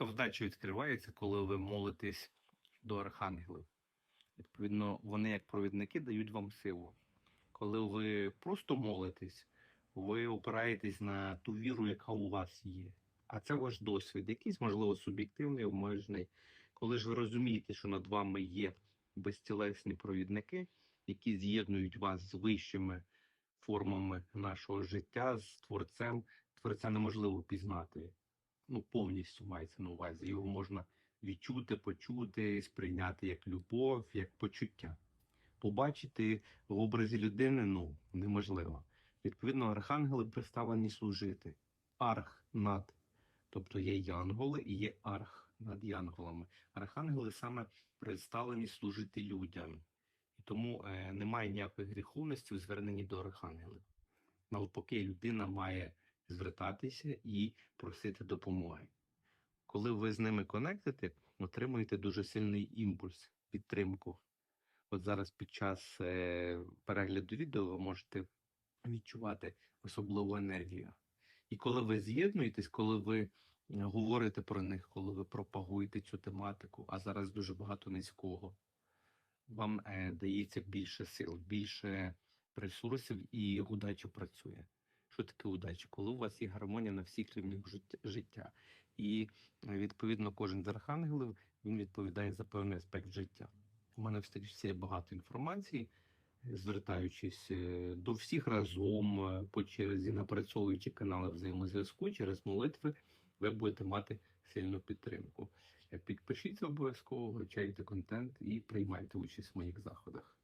Велика вдача відкривається, коли ви молитесь до архангелів. Відповідно, вони, як провідники, дають вам силу. Коли ви просто молитесь, ви опираєтесь на ту віру, яка у вас є. А це ваш досвід, якийсь, можливо, суб'єктивний, обмежений. Коли ж ви розумієте, що над вами є безтілесні провідники, які з'єднують вас з вищими формами нашого життя, з творцем. Творця неможливо пізнати. Ну, повністю мається на увазі. Його можна відчути, почути, сприйняти як любов, як почуття. Побачити в образі людини ну, неможливо. Відповідно, архангели представлені служити. Арх над. Тобто є янголи і є арх над янголами. Архангели саме представлені служити людям. І тому е, немає ніякої гріховності у зверненні до архангелів. Навпаки, людина має звертатися і просити допомоги. Коли ви з ними конектите, отримуєте дуже сильний імпульс, підтримку. От зараз під час е, перегляду відео ви можете відчувати особливу енергію. І коли ви з'єднуєтесь, коли ви е, говорите про них, коли ви пропагуєте цю тематику, а зараз дуже багато низького, вам е, дається більше сил, більше ресурсів і удача працює. Що таке удача? Коли у вас є гармонія на всіх рівнях життя-. І е, відповідно кожен з архангелів він відповідає за певний аспект життя. У мене в стрічці багато інформації, звертаючись е, до всіх разом е, по черзі, напрацьовуючи канали взаємозв'язку через молитви, ви будете мати сильну підтримку. Підпишіться обов'язково, вивчайте контент і приймайте участь в моїх заходах.